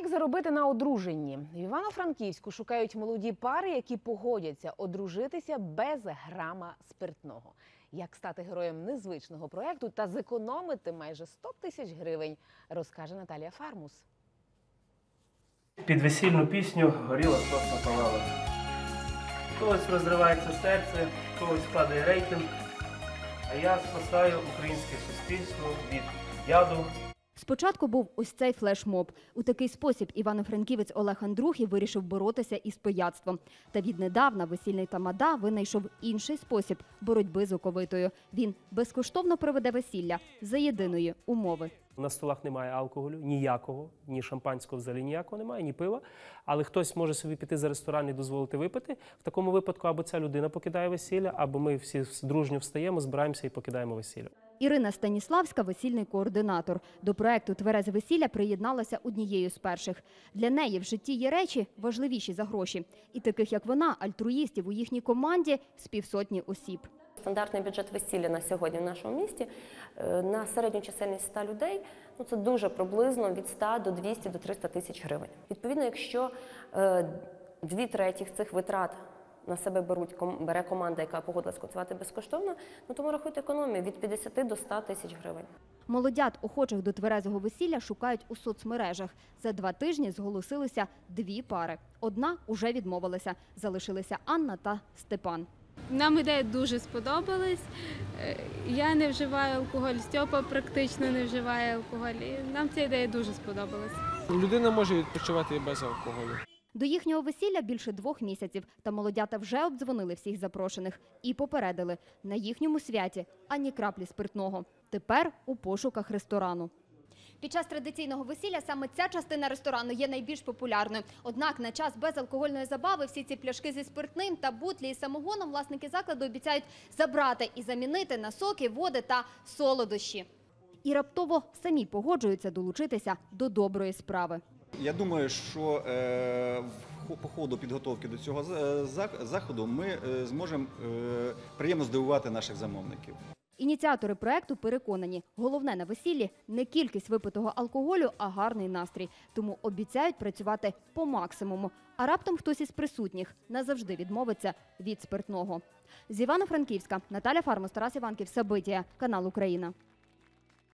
Як заробити на одруженні? В Івано-Франківську шукають молоді пари, які погодяться одружитися без грама спиртного. Як стати героєм незвичного проекту та зекономити майже 100 тисяч гривень, розкаже Наталія Фармус. Під весільну пісню горіла сосна палала. Когось розривається серце, когось падає рейтинг. А я спасаю українське суспільство від яду. Спочатку був ось цей флешмоб. У такий спосіб івано-франківець Олег Андрухів вирішив боротися із пияцтвом. Та віднедавна весільний тамада винайшов інший спосіб боротьби з оковитою. Він безкоштовно проведе весілля за єдиної умови. На столах немає алкоголю, ніякого, ні шампанського взагалі ніякого немає, ні пива. Але хтось може собі піти за ресторан і дозволити випити. В такому випадку або ця людина покидає весілля, або ми всі дружньо встаємо, збираємося і покидаємо весілля. Ірина Станіславська, весільний координатор. До проекту Тверезе весілля приєдналася однією з перших. Для неї в житті є речі важливіші за гроші. І таких, як вона, альтруїстів у їхній команді з півсотні осіб. Стандартний бюджет весілля на сьогодні в нашому місті е, на середню чисельність 100 людей ну це дуже приблизно від 100 до 200 до 300 тисяч гривень. Відповідно, якщо е, дві третіх цих витрат на себе беруть бере команда, яка погодилась працювати безкоштовно, ну тому рахуйте економію від 50 до 100 тисяч гривень. Молодят, охочих до тверезого весілля, шукають у соцмережах. За два тижні зголосилися дві пари. Одна уже відмовилася. Залишилися Анна та Степан. Нам ідея дуже сподобалась. Е, Я не вживаю алкоголь, Стьопа практично не вживає алкоголь. І нам ця ідея дуже сподобалась. Людина може відпочивати і без алкоголю. До їхнього весілля більше двох місяців, та молодята вже обдзвонили всіх запрошених і попередили на їхньому святі ані краплі спиртного. Тепер у пошуках ресторану. Під час традиційного весілля саме ця частина ресторану є найбільш популярною. Однак на час безалкогольної забави всі ці пляшки зі спиртним та бутлі із самогоном власники закладу обіцяють забрати і замінити на соки, води та солодощі. І раптово самі погоджуються долучитися до доброї справи. Я думаю, що е, по ходу підготовки до цього за- заходу ми е, зможемо е, приємно здивувати наших замовників. Ініціатори проекту переконані, головне на весіллі не кількість випитого алкоголю, а гарний настрій. Тому обіцяють працювати по максимуму. А раптом хтось із присутніх назавжди відмовиться від спиртного. З Івано-Франківська Наталя Фармос, Тарас Іванків, Сабитія, канал Україна.